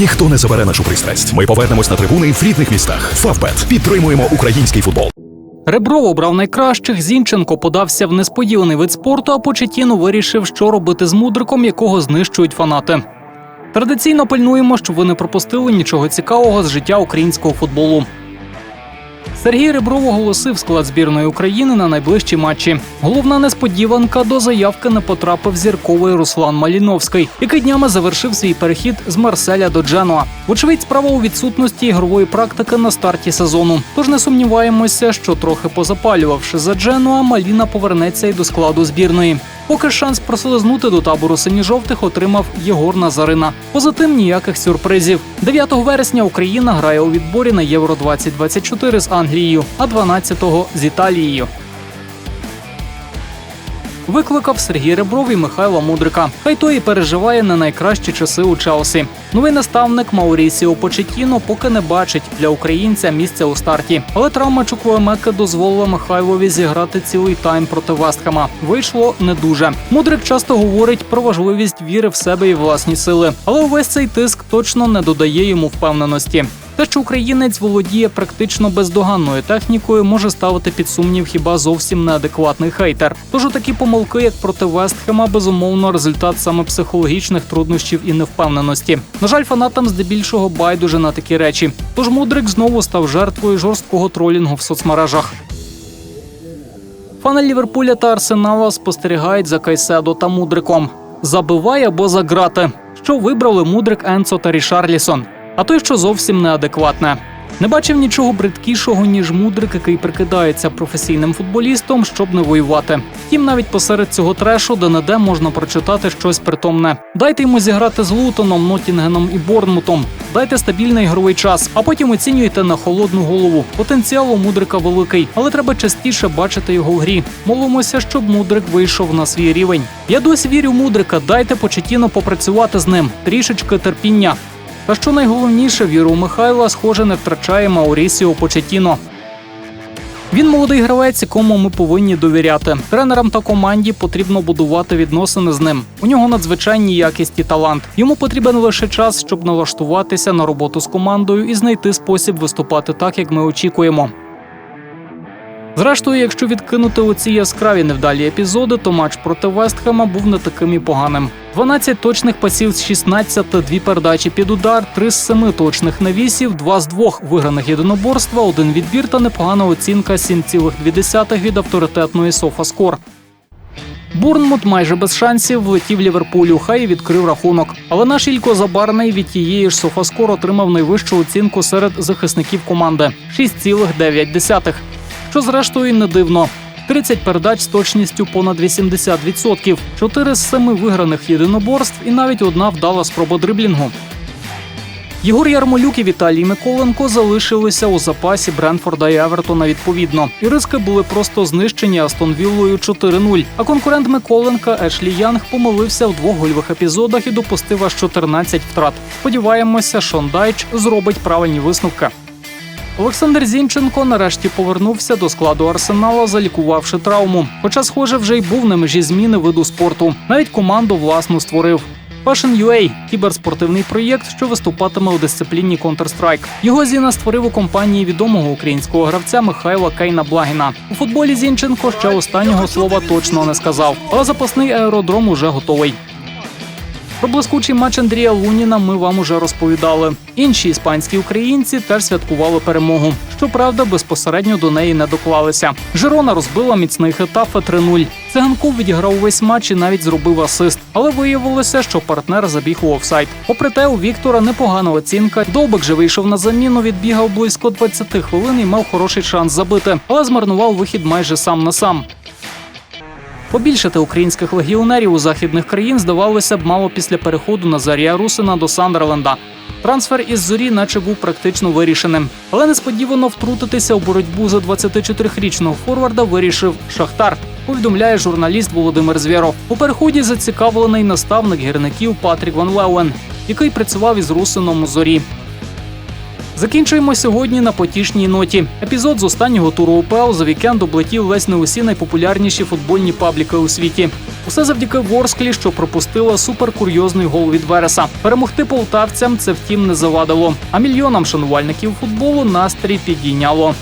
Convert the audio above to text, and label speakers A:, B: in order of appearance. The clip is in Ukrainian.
A: Ніхто не забере нашу пристрасть. Ми повернемось на трибуни в рідних містах. Фавбет підтримуємо український футбол.
B: Ребров обрав найкращих. Зінченко подався в несподіваний вид спорту, а Почетіно вирішив, що робити з мудриком, якого знищують фанати. Традиційно пильнуємо, щоб ви не пропустили нічого цікавого з життя українського футболу. Сергій Ребров оголосив склад збірної України на найближчі матчі. Головна несподіванка до заявки не потрапив зірковий Руслан Маліновський, який днями завершив свій перехід з Марселя до Дженуа. Вочевидь, справа у відсутності ігрової практики на старті сезону. Тож не сумніваємося, що трохи позапалювавши за Дженуа, Маліна повернеться й до складу збірної. Поки шанс прослизнути до табору синьо-жовтих отримав Єгор Назарина. Позитим ніяких сюрпризів. 9 вересня Україна грає у відборі на Євро 2024 з Англією, а 12-го з Італією. Викликав Сергій Ребров і Михайла Мудрика. Хай той і переживає не найкращі часи у Челсі. Новий наставник Маурісіо Почетіно поки не бачить для українця місця у старті. Але травма Чуквоемека дозволила Михайлові зіграти цілий тайм проти Вестхема. Вийшло не дуже. Мудрик часто говорить про важливість віри в себе і власні сили, але увесь цей тиск точно не додає йому впевненості. Те, що українець володіє практично бездоганною технікою, може ставити під сумнів хіба зовсім неадекватний хейтер. Тож у такі помилки, як проти Вестхема, безумовно, результат саме психологічних труднощів і невпевненості. На жаль, фанатам здебільшого байдуже на такі речі. Тож мудрик знову став жертвою жорсткого тролінгу в соцмережах. Фани Ліверпуля та Арсенала спостерігають за Кайседо та Мудриком. Забивай або заграти. Що вибрали Мудрик Енцо та Рішарлісон. А той, що зовсім неадекватне. Не бачив нічого бридкішого, ніж мудрик, який прикидається професійним футболістом, щоб не воювати. Втім, навіть посеред цього трешу, де не можна прочитати щось притомне. Дайте йому зіграти з Лутоном, Нотінгеном і Борнмутом. Дайте стабільний ігровий час, а потім оцінюйте на холодну голову. Потенціал у мудрика великий, але треба частіше бачити його в грі. Молимося, щоб мудрик вийшов на свій рівень. Я досі вірю мудрика. Дайте почетіно попрацювати з ним. Трішечки терпіння. Та що найголовніше, віру Михайла, схоже, не втрачає Маурісіо Почетіно. Він молодий гравець, якому ми повинні довіряти. Тренерам та команді потрібно будувати відносини з ним. У нього надзвичайні якість і талант. Йому потрібен лише час, щоб налаштуватися на роботу з командою і знайти спосіб виступати так, як ми очікуємо. Зрештою, якщо відкинути оці яскраві невдалі епізоди, то матч проти Вестхема був не таким і поганим. 12 точних пасів з 16, дві передачі під удар, 3 з 7 точних навісів, 2 з 2 виграних єдиноборства, один відбір та непогана оцінка 7,2 від авторитетної Софаскор. Бурнмут майже без шансів влетів Ліверпулю, хай і відкрив рахунок. Але наш Ілько Забарний від тієї ж Софаскор отримав найвищу оцінку серед захисників команди 6,9 що зрештою не дивно. 30 передач з точністю понад 80%, 4 з 7 виграних єдиноборств і навіть одна вдала спроба дриблінгу. Єгор Ярмолюк і Віталій Миколенко залишилися у запасі Бренфорда і Евертона відповідно. І риски були просто знищені Астон Віллою 4-0. А конкурент Миколенка Ешлі Янг помилився в двох гольових епізодах і допустив аж 14 втрат. Сподіваємося, Шон Дайч зробить правильні висновки. Олександр Зінченко нарешті повернувся до складу арсенала, залікувавши травму. Хоча, схоже, вже й був на межі зміни виду спорту. Навіть команду власну створив. Passion.ua – кіберспортивний проєкт, що виступатиме у дисципліні Counter-Strike. Його Зіна створив у компанії відомого українського гравця Михайла Кейна Благіна. У футболі Зінченко ще останнього слова точно не сказав, але запасний аеродром уже готовий. Про блискучий матч Андрія Луніна ми вам уже розповідали. Інші іспанські українці теж святкували перемогу. Щоправда, безпосередньо до неї не доклалися. Жирона розбила міцний хетафе 3-0. Циганков відіграв увесь матч і навіть зробив асист, але виявилося, що партнер забіг у офсайд. Попри те, у Віктора непогана оцінка. Довбик же вийшов на заміну, відбігав близько 20 хвилин і мав хороший шанс забити, але змарнував вихід майже сам на сам. Побільшити українських легіонерів у західних країн здавалося б мало після переходу Назарія Русина до Сандерленда. Трансфер із зорі, наче був практично вирішеним, але несподівано втрутитися у боротьбу за 24-річного форварда вирішив Шахтар. Повідомляє журналіст Володимир Звєров. У переході зацікавлений наставник гірників Патрік Ван Леуен, який працював із Русином у зорі. Закінчуємо сьогодні на потішній ноті. Епізод з останнього туру УПЛ за вікенд облетів ледь не усі найпопулярніші футбольні пабліки у світі. Усе завдяки Ворсклі, що пропустила суперкурйозний гол від Вереса. Перемогти полтавцям це втім не завадило. А мільйонам шанувальників футболу настрій підійняло.